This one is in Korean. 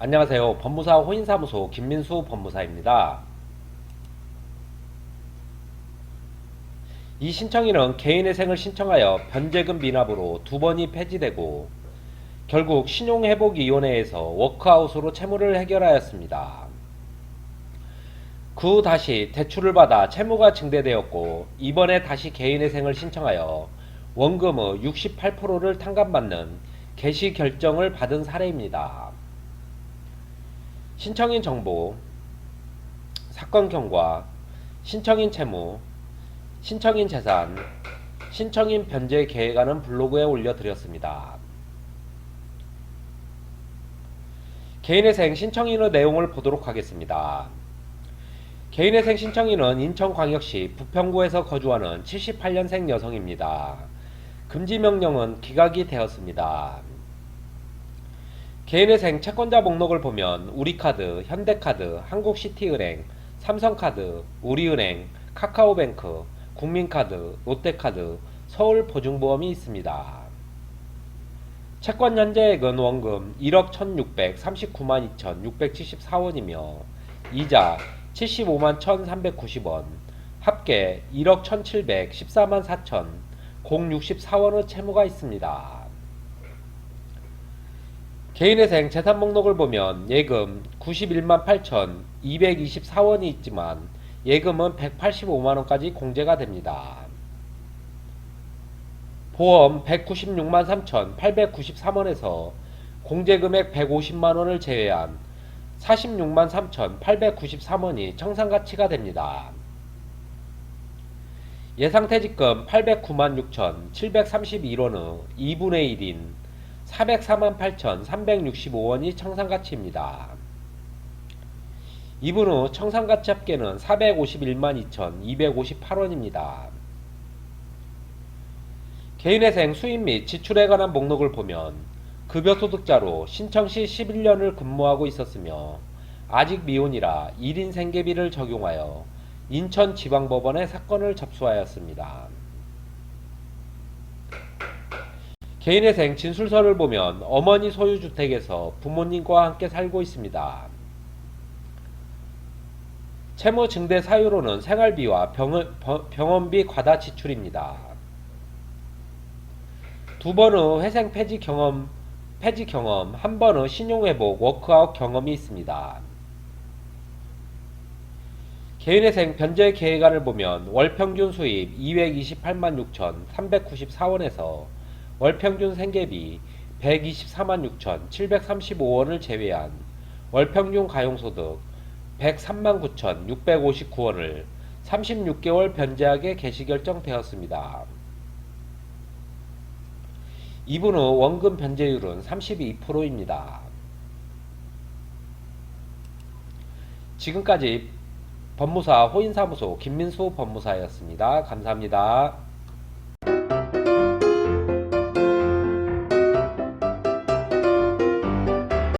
안녕하세요. 법무사 호인사무소 김민수 법무사입니다. 이 신청인은 개인회생을 신청하여 변제금 미납으로 두 번이 폐지되고 결국 신용회복위원회에서 워크아웃으로 채무를 해결하였습니다. 그 후 다시 대출을 받아 채무가 증대되었고 이번에 다시 개인회생을 신청하여 원금의 68%를 탕감받는 개시 결정을 받은 사례입니다. 신청인 정보, 사건 경과, 신청인 채무, 신청인 재산, 신청인 변제 계획안은 블로그에 올려드렸습니다. 개인회생 신청인의 내용을 보도록 하겠습니다. 개인회생 신청인은 인천광역시 부평구에서 거주하는 78년생 여성입니다. 금지명령은 기각이 되었습니다. 개인회생 채권자 목록을 보면 우리카드, 현대카드, 한국시티은행, 삼성카드, 우리은행, 카카오뱅크, 국민카드, 롯데카드, 서울보증보험이 있습니다. 채권 현재액은 원금 1억 1639만 2674원이며 이자 75만 1390원, 합계 1억 1714만 4천 064원의 채무가 있습니다. 개인회생 재산 목록을 보면 예금 91만 8천 224원이 있지만 예금은 185만원까지 공제가 됩니다. 보험 196만 3천 893원에서 공제금액 150만원을 제외한 46만 3천 893원이 청산가치가 됩니다. 예상퇴직금 809만 6천 731원의 2분의 1인 404만 8천 365원이 청산가치입니다. 이분 후 청산가치 합계는 451만 2천 258원입니다. 개인회생 수입 및 지출에 관한 목록을 보면 급여소득자로 신청 시 11년을 근무하고 있었으며 아직 미혼이라 1인 생계비를 적용하여 인천지방법원에 사건을 접수하였습니다. 개인회생 진술서를 보면 어머니 소유주택에서 부모님과 함께 살고 있습니다. 채무 증대 사유로는 생활비와 병원, 병원 비 과다 지출입니다. 두 번의 회생 폐지 경험, 폐지 경험, 한 번의 신용회복 워크아웃 경험이 있습니다. 개인회생 변제 계획안을 보면 월평균 수입 228만 6천 394원에서 월평균 생계비 124만 6천 735원을 제외한 월평균 가용소득 103만 9천 659원을 36개월 변제하게 개시 결정되었습니다. 이분 후 원금 변제율은 32%입니다. 지금까지 법무사 호인사무소 김민수 법무사였습니다. 감사합니다.